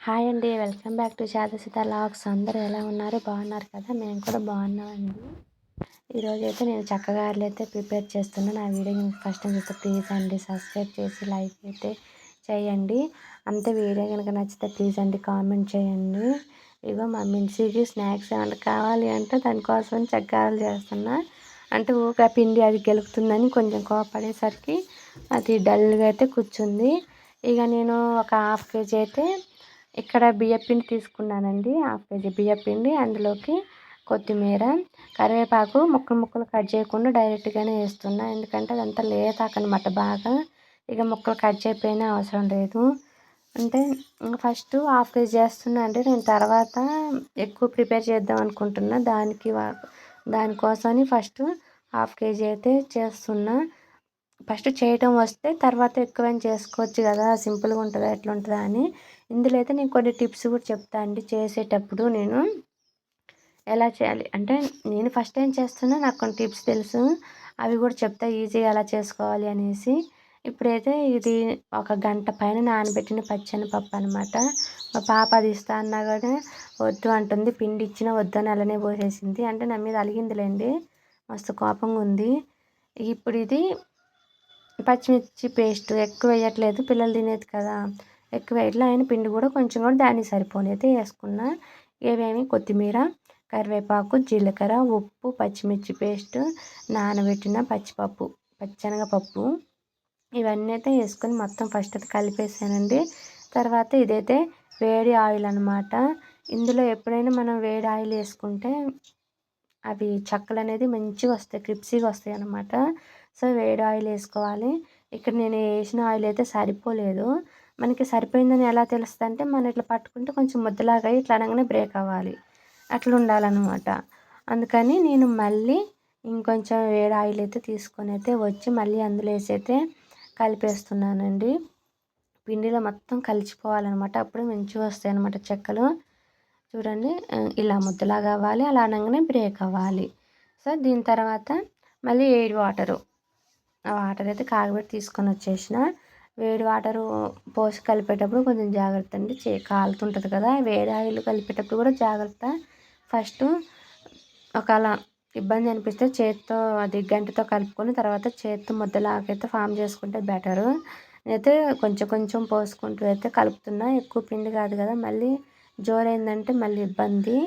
Hi అండి. Welcome back to శాతసిత లాక్స్ అందరూ ఎలా ఉన్నారు? బాగున్నారు కదా? మేము కూడా బాగున్నామండి. ఈరోజు అయితే నేను చక్కగా అయితే ప్రిపేర్ చేస్తున్నాను నా వీడియో ఫస్ట్ టైం చూస్తే ప్లీజ్ అండి సబ్స్క్రైబ్ చేసి లైక్ అయితే చేయండి. అంతే వీడియో కనుక నచ్చితే ప్లీజ్ అండి కామెంట్ చేయండి. ఇగో మా మిన్సీకి స్నాక్స్ ఏమన్నా కావాలి అంటే దానికోసం చక్కగారులు చేస్తున్నా. అంటే ఊక పిండి అది గెలుపుతుందని కొంచెం కోపడేసరికి అది డల్గా అయితే కూర్చుంది. ఇక నేను ఒక హాఫ్ కేజీ అయితే ఇక్కడ బియ్యపిండి తీసుకున్నానండి. హాఫ్ కేజీ బియ్యపిండి అందులోకి కొత్తిమీర కరివేపాకు ముక్కలు ముక్కలు కట్ చేయకుండా డైరెక్ట్గానే వేస్తున్నా. ఎందుకంటే అదంతా లేతాకనమాట బాగా. ఇక ముక్కలు కట్ చేయకపోయినా అవసరం లేదు. అంటే ఫస్ట్ హాఫ్ కేజీ చేస్తున్నా అంటే నేను తర్వాత ఎక్కువ ప్రిపేర్ చేద్దాం అనుకుంటున్నా. దానికి దానికోసమని ఫస్ట్ హాఫ్ కేజీ అయితే చేస్తున్నా. ఫస్ట్ చేయటం వస్తే తర్వాత ఎక్కువైనా చేసుకోవచ్చు కదా సింపుల్గా ఉంటుందా ఎట్లా ఉంటుందా అని ఇందులో అయితే నేను కొన్ని టిప్స్ కూడా చెప్తా అండి చేసేటప్పుడు నేను. ఎలా చేయాలి? అంటే నేను ఫస్ట్ టైం చేస్తున్నా నాకు కొన్ని టిప్స్ తెలుసు. అవి కూడా చెప్తా ఈజీగా ఎలా చేసుకోవాలి అనేసి. ఇప్పుడైతే ఇది ఒక గంట పైన నానబెట్టిన పప్పు అనమాట మా పాప అది ఇస్తా అన్నా కూడా వద్దు అంటుంది. పిండి ఇచ్చిన వద్దని అలానే పోసేసింది. అంటే నా మీద అలిగిందిలేండి. మస్తు కోపంగా ఉంది. ఇప్పుడు ఇది పచ్చిమిర్చి పేస్ట్ ఎక్కువ వేయట్లేదు. పిల్లలు తినేది కదా. ఎక్కువ ఇట్లా అయిన పిండి కూడా కొంచెం కూడా దానికి సరిపోనైతే వేసుకున్న. ఏవేమి కొత్తిమీర కరివేపాకు జీలకర్ర ఉప్పు పచ్చిమిర్చి పేస్ట్ నానబెట్టిన పచ్చిపప్పు పచ్చనగపప్పు ఇవన్నీ అయితే వేసుకొని మొత్తం ఫస్ట్ అయితే కలిపేసానండి. తర్వాత ఇదైతే వేడి ఆయిల్ అనమాట ఇందులో ఎప్పుడైనా మనం వేడి ఆయిల్ వేసుకుంటే అవి చక్కలు అనేది మంచిగా వస్తాయి క్రిప్సీగా వస్తాయి అనమాట సో వేడి ఆయిల్ వేసుకోవాలి. ఇక్కడ నేను వేసిన ఆయిల్ అయితే సరిపోలేదు. మనకి సరిపోయిందని ఎలా తెలుస్తుంది అంటే మనం ఇట్లా పట్టుకుంటే కొంచెం ముద్దలాగా ఇట్లా అనగానే బ్రేక్ అవ్వాలి. అట్లా ఉండాలన్నమాట. అందుకని నేను మళ్ళీ ఇంకొంచెం వేడి ఆయిల్ అయితే తీసుకొని అయితే వచ్చి మళ్ళీ అందులో వేసి అయితే కలిపేస్తున్నానండి. పిండిలో మొత్తం కలిసిపోవాలన్నమాట. అప్పుడు మంచిగా వస్తాయి అనమాట చెక్కలు. చూడండి ఇలా ముద్దలాగా అవ్వాలి అలా అనగానే బ్రేక్ అవ్వాలి. సో దీని తర్వాత మళ్ళీ ఏడి వాటరు. ఆ వాటర్ అయితే కాగబెట్టి తీసుకొని వచ్చేసిన. వేడి వాటరు పోసి కలిపేటప్పుడు కొంచెం జాగ్రత్త అండి. చే కాలుతుంటుంది కదా వేడి ఆయిల్ కలిపేటప్పుడు కూడా జాగ్రత్త. ఫస్ట్ ఒకవేళ ఇబ్బంది అనిపిస్తే చేతితో అది గంటతో కలుపుకొని తర్వాత చేతితో ముద్దలాగైతే ఫామ్ చేసుకుంటే బెటరు. అయితే కొంచెం కొంచెం పోసుకుంటూ అయితే కలుపుతున్నా. ఎక్కువ పిండి కాదు కదా మళ్ళీ జోరైందంటే మళ్ళీ ఇబ్బంది.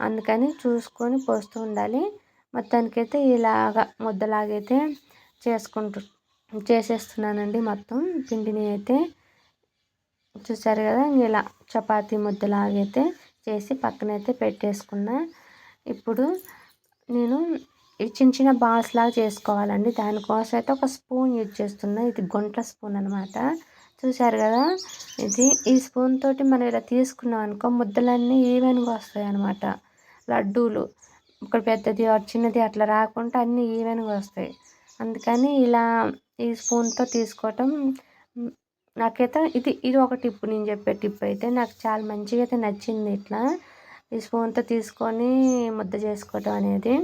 అందుకని చూసుకొని పోస్తూ ఉండాలి. మొత్తానికైతే ఇలాగా ముద్దలాగైతే చేసుకుంటు చేసేస్తున్నానండి మొత్తం. పిండిని అయితే చూసారు కదా ఇలా చపాతీ ముద్దలాగైతే చేసి పక్కనైతే పెట్టేసుకున్నా. ఇప్పుడు నేను ఈ చిన్న చిన్న బాల్స్ లాగా చేసుకోవాలండి. దానికోసం అయితే ఒక స్పూన్ యూజ్ చేస్తున్నా. ఇది గుంట స్పూన్ అనమాట చూసారు కదా ఇది ఈ స్పూన్ తోటి మనం ఇలా తీసుకున్నాం అనుకో ముద్దలన్నీ ఈవెన్గా వస్తాయి అనమాట లడ్డూలు ఇక్కడ పెద్దది చిన్నది అట్లా రాకుండా అన్నీ ఈవెన్గా వస్తాయి. అందుకని ఇలా ఈ స్పూన్తో తీసుకోవటం. నాకైతే ఇది ఇది ఒక టిప్ నేను చెప్పే టిప్ అయితే నాకు చాలా మంచిగా అయితే నచ్చింది ఇట్లా. ఈ స్పూన్తో తీసుకొని ముద్ద చేసుకోవటం అనేది.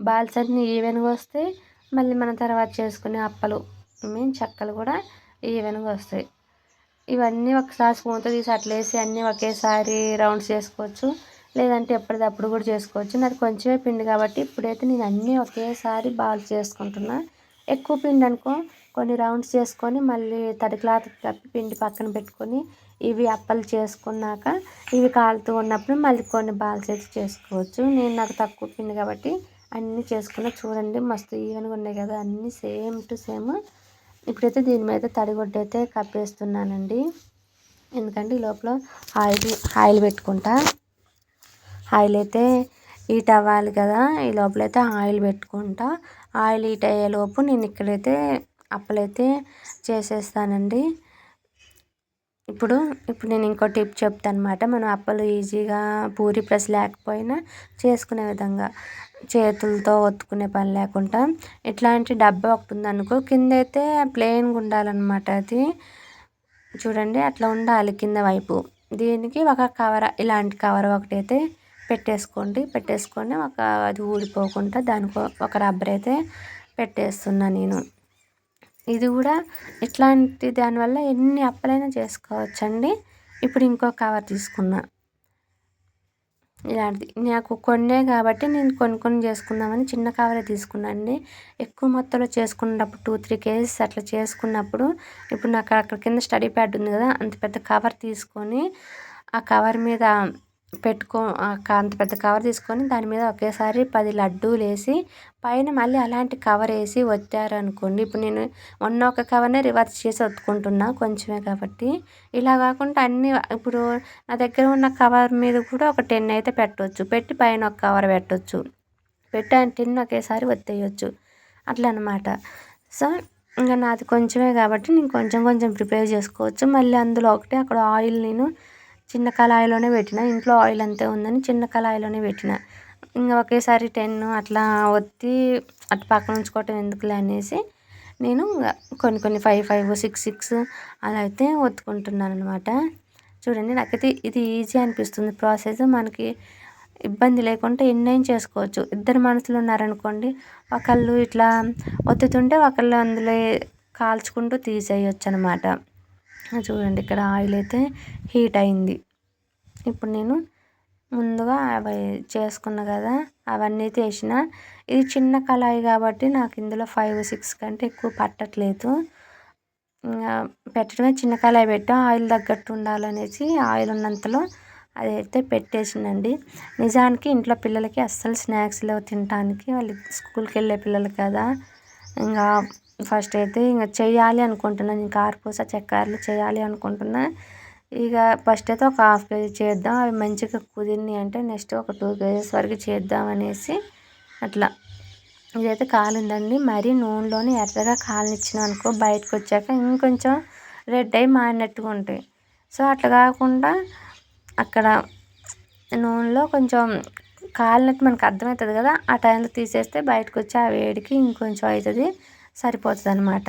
బాల్స్ అన్నీ ఈవెన్గా వస్తాయి మళ్ళీ మనం తర్వాత చేసుకునే అప్పలు మీన్ చెక్కలు కూడా ఈవెన్గా వస్తాయి. ఇవన్నీ ఒకసారి స్పూన్తో తీసి అట్లా వేసి అన్నీ ఒకేసారి రౌండ్స్ చేసుకోవచ్చు. లేదంటే ఎప్పటిదప్పుడు కూడా చేసుకోవచ్చు. నాది కొంచెమే పిండి కాబట్టి ఇప్పుడైతే నేను అన్నీ ఒకేసారి బాల్స్ చేసుకుంటున్నా. ఎక్కువ పిండి అనుకో కొన్ని రౌండ్స్ చేసుకొని మళ్ళీ తడి క్లాత్ కప్పి పిండి పక్కన పెట్టుకొని ఇవి అప్పలు చేసుకున్నాక ఇవి కాలుతూ ఉన్నప్పుడు మళ్ళీ కొన్ని బాల్స్ అయితే చేసుకోవచ్చు. నేను నాకు తక్కువ పిండి కాబట్టి అన్నీ చేసుకున్న. చూడండి మస్తు ఈవెన్గా ఉన్నాయి కదా అన్నీ సేమ్ టు సేమ్ ఇప్పుడైతే దీని మీద తడిగుడ్డ అయితే కప్పేస్తున్నానండి. ఎందుకంటే ఈ లోపల ఆయిల్ ఆయిల్ పెట్టుకుంటా. ఆయిల్ అయితే హీట్ అవ్వాలి కదా ఈ లోపలైతే ఆయిల్ పెట్టుకుంటా. ఆయిల్ హీట్ అయ్యేలోపు నేను ఇక్కడైతే అప్పలైతే చేసేస్తానండి. ఇప్పుడు ఇప్పుడు నేను ఇంకో టిప్ చెప్తాను అనమాట మనం అప్పలు ఈజీగా పూరి ప్రెస్ లేకపోయినా చేసుకునే విధంగా చేతులతో ఒత్తుకునే పని లేకుండా ఇట్లాంటి డబ్బా ఒకటి ఉందనుకో కింద అయితే ప్లెయిన్గా ఉండాలన్నమాట అది. చూడండి అట్లా ఉండాలి కింద వైపు. దీనికి ఒక కవర్ ఇలాంటి కవర్ ఒకటి అయితే పెట్టేసుకోండి. పెట్టేసుకొని ఒక అది ఊడిపోకుండా దానికి ఒక రబ్బర్ అయితే పెట్టేస్తున్నా నేను. ఇది కూడా ఇట్లాంటి దానివల్ల ఎన్ని అప్పలైనా చేసుకోవచ్చండి. ఇప్పుడు ఇంకో కవర్ తీసుకున్నా. ఇలాంటిది. నాకు కొన్నే కాబట్టి నేను కొన్ని కొన్ని చేసుకుందామని చిన్న కవరే తీసుకున్నాను ఎక్కువ మొత్తంలో చేసుకున్నప్పుడు టూ త్రీ కేజీస్ అట్లా చేసుకున్నప్పుడు ఇప్పుడు నాకు అక్కడ కింద స్టడీ ప్యాడ్ ఉంది కదా అంత పెద్ద కవర్ తీసుకొని ఆ కవర్ మీద పెట్టుకో అంత పెద్ద కవర్ తీసుకొని దాని మీద ఒకేసారి పది లడ్డూలు వేసి పైన మళ్ళీ అలాంటి కవర్ వేసి అనుకోండి ఇప్పుడు నేను ఉన్న ఒక కవర్నే రివర్స్ చేసి ఒత్తుకుంటున్నా కొంచెమే కాబట్టి. ఇలా కాకుండా అన్ని ఇప్పుడు నా దగ్గర ఉన్న కవర్ మీద కూడా ఒక టెన్ అయితే పెట్టవచ్చు పెట్టి పైన ఒక కవర్ పెట్టవచ్చు పెట్టి ఆ టెన్ ఒకేసారి ఒత్తేయచ్చు. అట్లా అనమాట సో ఇంకా నాది కొంచెమే కాబట్టి నేను కొంచెం కొంచెం ప్రిపేర్ చేసుకోవచ్చు. మళ్ళీ అందులో ఒకటి అక్కడ ఆయిల్ నేను చిన్న కళాయిలోనే పెట్టిన. ఇంట్లో ఆయిల్ అంతే ఉందని చిన్న కళాయిలోనే పెట్టిన. ఇంకా ఒకేసారి టెన్ అట్లా ఒత్తి అటు పక్కన ఉంచుకోవటం ఎందుకులే అనేసి నేను కొన్ని కొన్ని ఫైవ్ ఫైవ్ సిక్స్ సిక్స్ అలా అయితే ఒత్తుకుంటున్నాను అనమాట చూడండి నాకైతే ఇది ఈజీ అనిపిస్తుంది ప్రాసెస్ మనకి ఇబ్బంది లేకుండా ఎన్నైనా చేసుకోవచ్చు. ఇద్దరు మనుషులు ఉన్నారనుకోండి ఒకళ్ళు ఇట్లా ఒత్తుతుంటే ఒకళ్ళు అందులో కాల్చుకుంటూ తీసేయచ్చు అనమాట చూడండి ఇక్కడ ఆయిల్ అయితే హీట్ అయింది. ఇప్పుడు నేను ముందుగా అవి చేసుకున్న కదా అవన్నీ తీసిన. ఇది చిన్న కళాయి కాబట్టి నాకు ఇందులో ఫైవ్ సిక్స్ కంటే ఎక్కువ పట్టట్లేదు. ఇంకా పెట్టడమే చిన్న కళాయి పెట్టా ఆయిల్ తగ్గట్టు ఉండాలనేసి ఆయిల్ ఉన్నంతలో అదైతే పెట్టేసిందండి నిజానికి ఇంట్లో పిల్లలకి అస్సలు స్నాక్స్లో తినడానికి వాళ్ళు స్కూల్కి వెళ్ళే పిల్లలు కదా. ఇంకా ఫస్ట్ అయితే ఇంకా చేయాలి అనుకుంటున్నాను ఇంకా కారపూస చక్కెరలు చేయాలి అనుకుంటున్నా. ఇక ఫస్ట్ అయితే ఒక హాఫ్ కేజీ చేద్దాం. అవి మంచిగా కుదిరినాయి అంటే నెక్స్ట్ ఒక టూ కేజీస్ వరకు చేద్దాం అనేసి అట్లా. ఇదైతే కాలిందండి. మరీ నూనెలోనే ఎర్రగా కాలనిచ్చినాం అనుకో బయటకు వచ్చాక ఇంకొంచెం రెడ్ అయి మాడినట్టుగా ఉంటాయి. సో అట్లా కాకుండా అక్కడ నూనెలో కొంచెం కాలినట్టు మనకు అర్థమవుతుంది కదా. ఆ టైంలో తీసేస్తే బయటకు వచ్చి ఆ వేడికి ఇంకొంచెం అవుతుంది. సరిపోతుంది అనమాట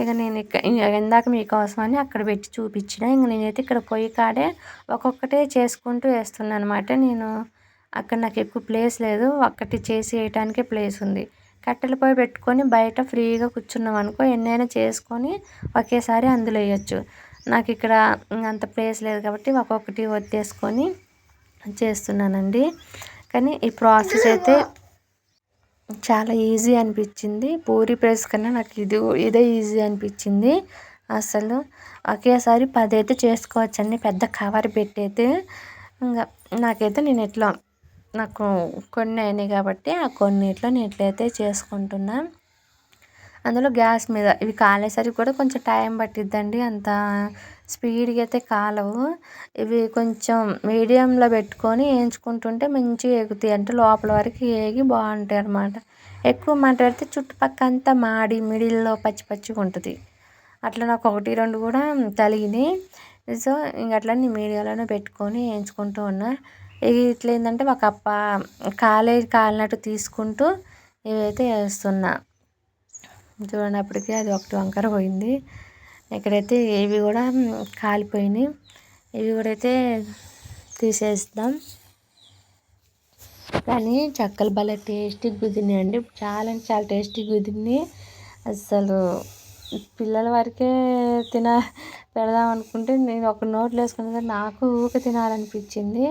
ఇక నేను ఇక్కడ ఇందాక మీకోసం అని అక్కడ పెట్టి చూపించిన. ఇంక నేనైతే ఇక్కడ పొయ్యి కాడే ఒక్కొక్కటే చేసుకుంటూ వేస్తున్నాను అనమాట నేను అక్కడ నాకు ఎక్కువ ప్లేస్ లేదు. ఒక్కటి చేసి వేయటానికే ప్లేస్ ఉంది. కట్టెల పొయ్యి పెట్టుకొని బయట ఫ్రీగా కూర్చున్నాం అనుకో ఎన్నైనా చేసుకొని ఒకేసారి అందులో వేయచ్చు. నాకు ఇక్కడ అంత ప్లేస్ లేదు కాబట్టి ఒక్కొక్కటి వత్తేసుకొని చేస్తున్నానండి. కానీ ఈ ప్రాసెస్ అయితే చాలా ఈజీ అనిపించింది. పూరి ప్రెస్ కన్నా నాకు ఇది ఇదే ఈజీ అనిపించింది అసలు. ఒకేసారి పది అయితే చేసుకోవచ్చండి పెద్ద కవర్ పెట్టయితే ఇంకా నాకైతే నేను ఎట్లా నాకు కొన్ని అయినాయి కాబట్టి ఆ కొన్నిట్లో నేను ఎట్లయితే చేసుకుంటున్నా. అందులో గ్యాస్ మీద ఇవి కాలేసరికి కూడా కొంచెం టైం పట్టిద్దండి. అంత స్పీడ్గా అయితే కాలవు. ఇవి కొంచెం మీడియంలో పెట్టుకొని వేయించుకుంటుంటే మంచిగా ఎగుతాయి అంటే లోపల వరకు ఏగి బాగుంటాయి అన్నమాట. ఎక్కువ మంట పెడితే అంతా మాడి మిడిల్లో పచ్చి పచ్చిగా ఉంటుంది. అట్లా నాకు ఒకటి రెండు కూడా తలిగినాయి. సో ఇంక అట్లా నేను పెట్టుకొని వేయించుకుంటూ ఉన్నా. ఇట్లా ఏంటంటే ఒక అప్ప కాలే కాలినట్టు తీసుకుంటూ ఇవైతే వేస్తున్నా. చూడనప్పటికీ అది ఒకటి వంకర పోయింది. ఇక్కడైతే ఇవి కూడా కాలిపోయినాయి. ఇవి కూడా అయితే తీసేస్తాం కానీ చక్కలు భలే టేస్టీగా కుదిరినాయి అండి చాలా అంటే చాలా టేస్టీగా కుదిరినాయి. అసలు పిల్లల వరకే తిన పెడదాం అనుకుంటే నేను ఒక నోట్లో వేసుకున్న నాకు ఊక తినాలనిపించింది.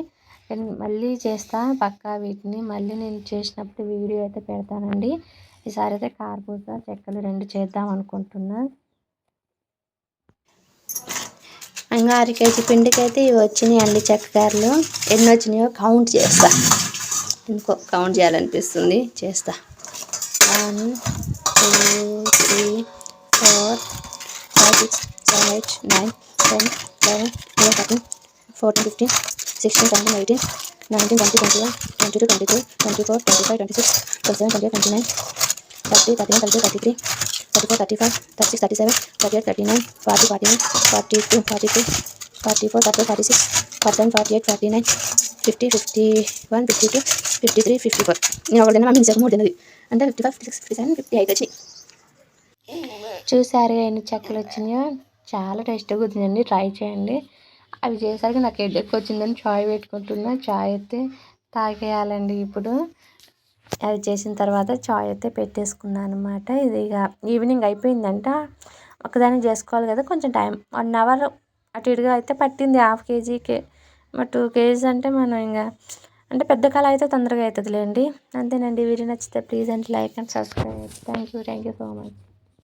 మళ్ళీ చేస్తా పక్కా వీటిని. మళ్ళీ నేను చేసినప్పుడు వీడియో అయితే పెడతానండి. ఈసారి అయితే కార్పూస చెక్కలు రెండు చేద్దాం అనుకుంటున్నా. ఇంకా అర కేజీ పిండికి అయితే ఇవి వచ్చినాయి అండి చెక్కగారులు. ఎన్ని వచ్చినాయో కౌంట్ చేస్తా. ఇంకో కౌంట్ చేయాలనిపిస్తుంది. చేస్తా. One two three four five six seven eight nine ten eleven twelve thirteen fourteen fifteen sixteen seventeen eighteen nineteen twenty twenty one twenty two twenty three twenty four twenty five twenty six twenty seven twenty eight twenty nine thirty thirty one thirty thirty three thirty four thirty five thirty six thirty seven thirty eight thirty nine forty forty one forty two forty three forty four thirty forty six forty seven forty eight forty nine fifty fifty one fifty two fifty three fifty four నేను ఒకటి తిన్నా మీ మూడు తిన్నది. అంటే fifty five fifty six fifty seven fifty eight వచ్చి చూసారు ఎన్ని చెక్కలు వచ్చినాయో? చాలా టేస్ట్గా వచ్చిందండి ట్రై చేయండి. అవి చేసరికి నాకు హెడేక్ వచ్చిందని చాయ్ పెట్టుకుంటున్నా. చాయ్ అయితే తాగేయాలండి ఇప్పుడు. అది చేసిన తర్వాత చాయ్ అయితే పెట్టేసుకున్నాను అనమాట ఇది ఇక ఈవినింగ్ అయిపోయిందంట. ఒకదాన్ని చేసుకోవాలి కదా కొంచెం టైం. వన్ అవర్ అటు ఇటుగా అయితే పట్టింది హాఫ్ కేజీకే టూ కేజీస్ అంటే మనం ఇంకా అంటే పెద్ద కళ అయితే తొందరగా అవుతుందిలేండి. అంతేనండి వీడియో నచ్చితే please and like and subscribe. Thank you thank you so much